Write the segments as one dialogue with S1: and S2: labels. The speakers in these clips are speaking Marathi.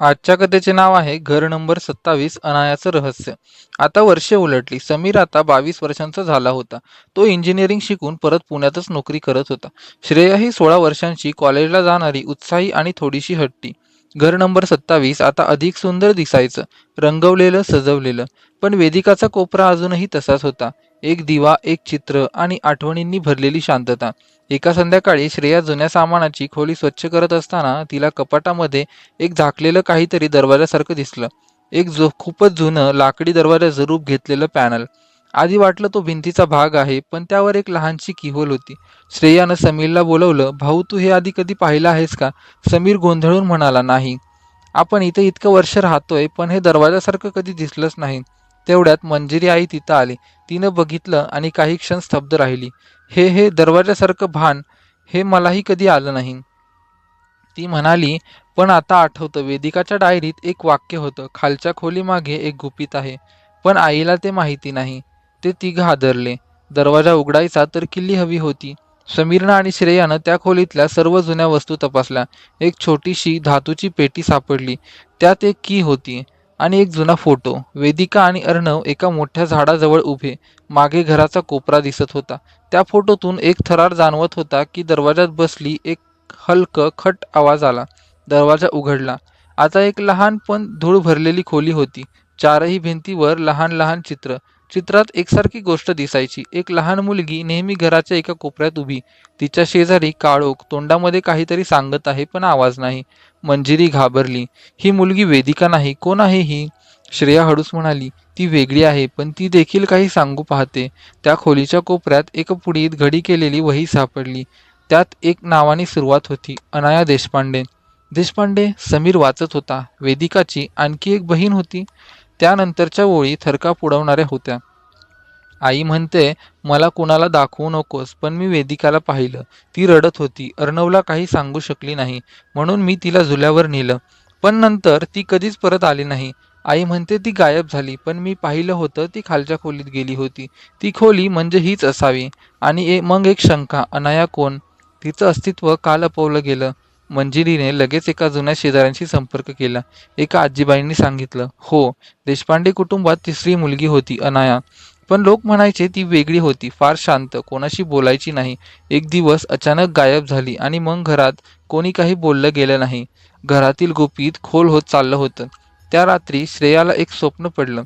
S1: आजच्या कथेचे नाव आहे घर नंबर सत्तावीस अनायाचं रहस्य. आता वर्षे उलटली. समीर आता बावीस वर्षांचा झाला होता. तो इंजिनिअरिंग शिकून परत पुण्यातच नोकरी करत होता. श्रेया ही सोळा वर्षांची कॉलेजला जाणारी उत्साही आणि थोडीशी हट्टी. घर नंबर सत्तावीस आता अधिक सुंदर दिसायचं. रंगवलेलं सजवलेलं. पण वेदिकाचा कोपरा अजूनही तसाच होता. एक दिवा एक चित्र आणि आठवणींनी भरलेली शांतता. एका संध्याकाळी श्रेया जुन्या सामानाची खोली स्वच्छ करत असताना तिला कपाटामध्ये एक झाकलेलं काहीतरी दरवाजासारखं दिसलं. एक जो खूपच जुनं लाकडी दरवाजाचं रूप घेतलेलं पॅनल. आधी वाटलं तो भिंतीचा भाग आहे पण त्यावर एक लहानशी किहोल होती. श्रेयानं समीरला बोलवलं भाऊ तू हे आधी कधी पाहिलं आहेस का? समीर गोंधळून म्हणाला नाही. आपण इथे इतकं वर्ष राहतोय पण हे दरवाजासारखं कधी दिसलंच नाही. तेवढ्यात मंजिरी आई तिथं आली. तिनं बघितलं आणि काही क्षण स्तब्ध राहिली. हे हे दरवाजासारखं भान हे मलाही कधी आलं नाही. ती म्हणाली पण आता आठवतं वेदिकाच्या डायरीत एक वाक्य होतं खालच्या खोलीमागे एक गुपित आहे पण आईला ते माहिती नाही ते तिघं हादरले. दरवाजा उघडायचा तर किल्ली हवी होती. समीरनं आणि श्रेयानं त्या खोलीतल्या सर्व जुन्या वस्तू तपासल्या. एक छोटीशी धातूची पेटी सापडली. त्यात एक की होती. आणि एक जुना फोटो. वेदिका आणि अर्णव एका मोठ्या झाडाजवळ उभे. मागे घराचा कोपरा दिसत होता. त्या फोटोतून एक थरार जाणवत होता की दरवाजात बसली एक हलक खट आवाज आला. दरवाजा उघडला. आता एक लहान पण धूळ भरलेली खोली होती. चारही भिंतीवर लहान लहान चित्र. चित्रात एकसारखी गोष्ट दिसायची. एक लहान मुलगी नेहमी घराच्या एका कोपऱ्यात उभी. तिच्या शेजारी काळोख तोंडामध्ये काहीतरी सांगत आहे पण आवाज नाही. मंजिरी घाबरली. ही मुलगी वेदिका नाही. कोण आहे ही? श्रेया हळूस म्हणाली. ती वेगळी आहे पण ती देखील काही सांगू पाहते. त्या खोलीच्या कोपऱ्यात एक पुढीत घडी केलेली वही सापडली. त्यात एक नावाने सुरुवात होती. अनाया देशपांडे. देशपांडे समीर वाचत होता. वेदिकाची आणखी एक बहीण होती. त्यानंतरच्या ओळी थरकाप उडवणाऱ्या होत्या. आई म्हणते मला कुणाला दाखवू नकोस पण मी वेदिकाला पाहिलं. ती रडत होती. अर्णवला काही सांगू शकली नाही. म्हणून मी तिला झुल्यावर नेलं. पण नंतर ती कधीच परत आली नाही. आई म्हणते ती गायब झाली. पण मी पाहिलं होतं ती खालच्या खोलीत गेली होती. ती खोली म्हणजे हीच असावी. आणि ए मग एक शंका अनाया कोण? तिचं अस्तित्व काल लपवलं गेलं. मंजिरीने लगेच एका जुन्या शेजाऱ्यांशी संपर्क केला. एका आजीबाईंनी सांगितलं हो देशपांडे कुटुंबात तिसरी मुलगी होती अनाया. पण लोक म्हणायचे ती वेगळी होती फार शांत कोणाशी बोलायची नाही. एक दिवस अचानक गायब झाली आणि मग घरात कोणी काही बोललं गेलं नाही. घरातील गुपित खोल होत चाललं होतं. त्या रात्री श्रेयाला एक स्वप्न पडलं.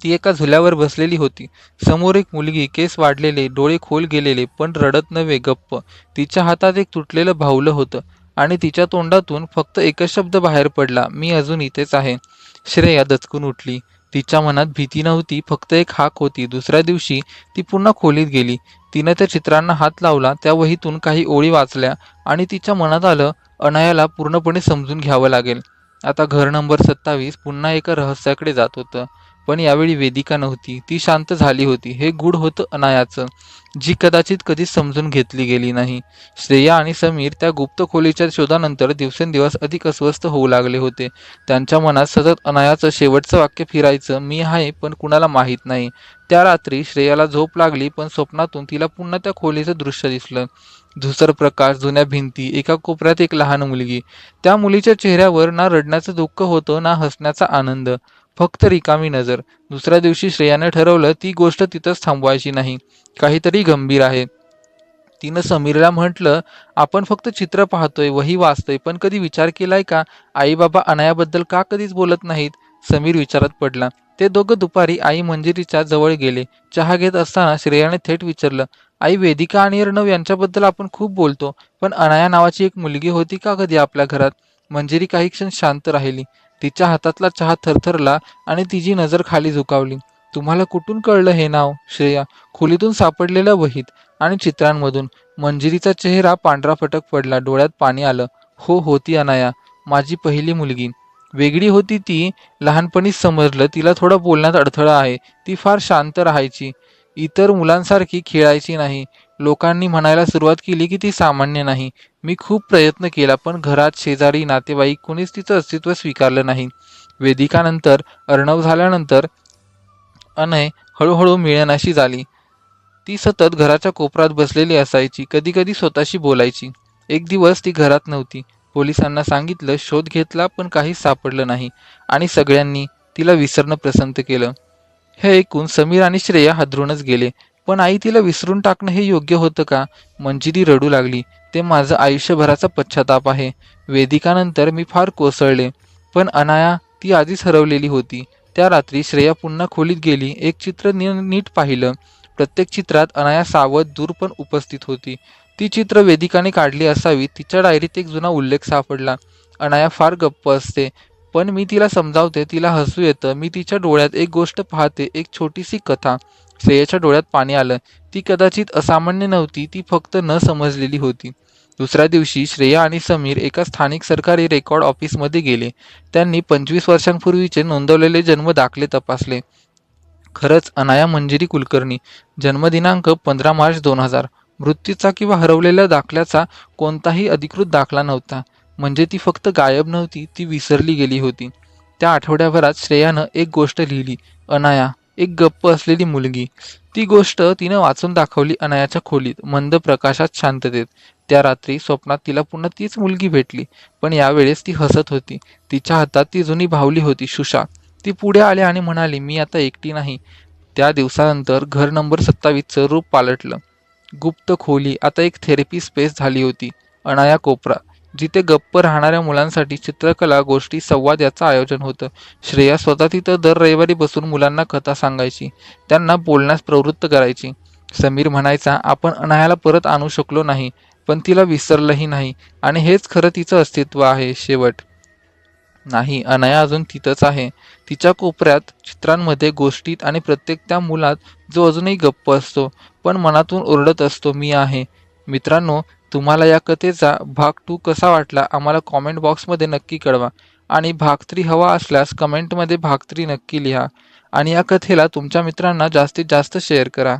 S1: ती एका झुल्यावर बसलेली होती. समोर एक मुलगी केस वाढलेले डोळे खोल गेलेले पण रडत नव्हे गप्प. तिच्या हातात एक तुटलेलं भावलं होतं. आणि तिच्या तोंडातून फक्त एकच शब्द बाहेर पडला मी अजून इथेच आहे. श्रेया दचकून उठली. तिच्या मनात भीती नव्हती फक्त एक हाक होती. दुसऱ्या दिवशी ती पुन्हा खोलीत गेली. तिनं त्या चित्रांना हात लावला त्या वहीतून काही ओळी वाचल्या आणि तिच्या मनात आलं अनायाला पूर्णपणे समजून घ्यावं लागेल. आता घर नंबर सत्तावीस पुन्हा एका रहस्याकडे जात होतं. पण यावेळी वेदिका नव्हती. ती शांत झाली होती. हे गुढ होतं अनायाचं जी कदाचित कधीच समजून घेतली गेली नाही. श्रेया आणि समीर त्या गुप्त खोलीच्या शोधानंतर दिवसेंदिवस अधिक अस्वस्थ होऊ लागले होते. त्यांच्या मनात सतत अनायाचं शेवटचं वाक्य फिरायचं मी आहे पण कुणाला माहीत नाही. त्या रात्री श्रेयाला झोप लागली पण स्वप्नातून तिला पुन्हा त्या खोलीचं दृश्य दिसलं. धुसर प्रकाश जुन्या भिंती एका कोपऱ्यात एक लहान मुलगी. त्या मुलीच्या चेहऱ्यावर ना रडण्याचं दुःख होतं ना हसण्याचा आनंद फक्त रिकामी नजर. दुसऱ्या दिवशी श्रेयाने ठरवलं ती गोष्ट तिथंच थांबवायची नाही. काहीतरी गंभीर आहे. तिनं समीरला म्हटलं आपण फक्त चित्र पाहतोय वही वाचतोय पण कधी विचार केलाय का? आई बाबा अनायाबद्दल का कधीच बोलत नाहीत? समीर विचारात पडला. ते दोघं दुपारी आई मंजिरीच्या जवळ गेले. चहा घेत असताना श्रेयाने थेट विचारलं आई वेदिका आणि अर्णव यांच्याबद्दल आपण खूप बोलतो पण अनाया नावाची एक मुलगी होती का कधी आपल्या घरात? मंजिरी काही क्षण शांत राहिली. तिच्या हातातला चहा थरथरला आणि तिची नजर खाली झुकावली. तुम्हाला कुठून कळलं हे नाव श्रेया? खोलीतून सापडलेल्या वहीत आणि चित्रांमधून. मंजिरीचा चेहरा पांढरा फटक पडला. डोळ्यात पाणी आलं. हो होती अनाया माझी पहिली मुलगी. वेगळी होती ती लहानपणीच समजलं. तिला थोडं बोलण्यात अडथळा आहे. ती फार शांत राहायची. इतर मुलांसारखी खेळायची नाही. लोकांनी म्हणायला सुरुवात केली की ती सामान्य नाही. मी खूप प्रयत्न केला पण घरात शेजारी नातेवाईक कुणीच तिचं अस्तित्व स्वीकारलं नाही. वेदिकानंतर अर्णव झाल्यानंतर अनय हळूहळू मिळनाशी झाली. ती सतत घराच्या कोपरात बसलेली असायची. कधी कधी स्वतःशी बोलायची. एक दिवस ती घरात नव्हती. पोलिसांना सांगितलं शोध घेतला पण काहीच सापडलं नाही. आणि सगळ्यांनी तिला विसरणं पसंत केलं. हे ऐकून समीर आणि श्रेया हादरूनच गेले. पण आई तिला विसरून टाकणं हे योग्य होतं का? मंजिरी रडू लागली. ते माझं आयुष्यभराचा पश्चाताप आहे. वेदिकानंतर मी फार कोसळले. पण अनाया ती आधीच हरवलेली होती. त्या रात्री श्रेया पुन्हा खोलीत गेली. एक चित्र नी नीट पाहिलं. प्रत्येक चित्रात अनाया सावध दूर पण उपस्थित होती. ती चित्र वेदिकाने काढली असावी तिच्या डायरीत एक जुना उल्लेख सापडला. अनाया फार गप्प असते पण मी तिला समजावते तिला हसू येतं मी तिच्या डोळ्यात एक गोष्ट पाहते एक छोटीशी कथा. श्रेयाच्या डोळ्यात पाणी आलं. ती कदाचित असामान्य नव्हती ती फक्त न समजलेली होती. दुसऱ्या दिवशी श्रेया आणि समीर एका स्थानिक सरकारी रेकॉर्ड ऑफिसमध्ये गेले. त्यांनी पंचवीस वर्षांपूर्वीचे नोंदवलेले जन्म दाखले तपासले. खरंच अनाया मंजिरी कुलकर्णी जन्मदिनांक पंधरा मार्च दोन हजार. मृत्यूचा किंवा हरवलेल्या दाखल्याचा कोणताही अधिकृत दाखला नव्हता. म्हणजे ती फक्त गायब नव्हती ती विसरली गेली होती. त्या आठवड्याभरात श्रेयानं एक गोष्ट लिहिली अनाया एक गप्प असलेली मुलगी. ती गोष्ट तिनं वाचून दाखवली अनायाच्या खोलीत मंद प्रकाशात शांततेत. त्या रात्री स्वप्नात तिला पुन्हा तीच मुलगी भेटली पण यावेळेस ती हसत होती. तिच्या हातात ती जुनी भावली होती शुषा ती पुढे आली आणि म्हणाली मी आता एकटी नाही. त्या दिवसानंतर घर नंबर सत्तावीसचं रूप पालटलं. गुप्त खोली. आता एक थेरपी स्पेस झाली होती. अनाया कोपरा. जिथे गप्प राहणाऱ्या मुलांसाठी चित्रकला गोष्टी संवाद याचं आयोजन होतं. श्रेया स्वतः तिथं दर रविवारी बसून मुलांना कथा सांगायची. त्यांना बोलण्यास प्रवृत्त करायची. समीर म्हणायचा आपण अनायाला परत आणू शकलो नाही पण तिला विसरलंही नाही आणि हेच खरं तिचं अस्तित्व आहे शेवट. नाही अनाया अजून तिथंच आहे. तिच्या कोपऱ्यात चित्रांमध्ये गोष्टीत आणि प्रत्येक त्या मुलात जो अजूनही गप्प असतो पण मनातून ओरडत असतो मी आहे. मित्रांनो तुम्हाला या कथेचा भाग टू कसा वाटला आम्हाला कॉमेंट बॉक्समध्ये नक्की कळवा. आणि भाग थ्री हवा असल्यास कमेंटमध्ये भाग थ्री नक्की लिहा. आणि या कथेला तुमच्या मित्रांना जास्तीत जास्त शेअर करा.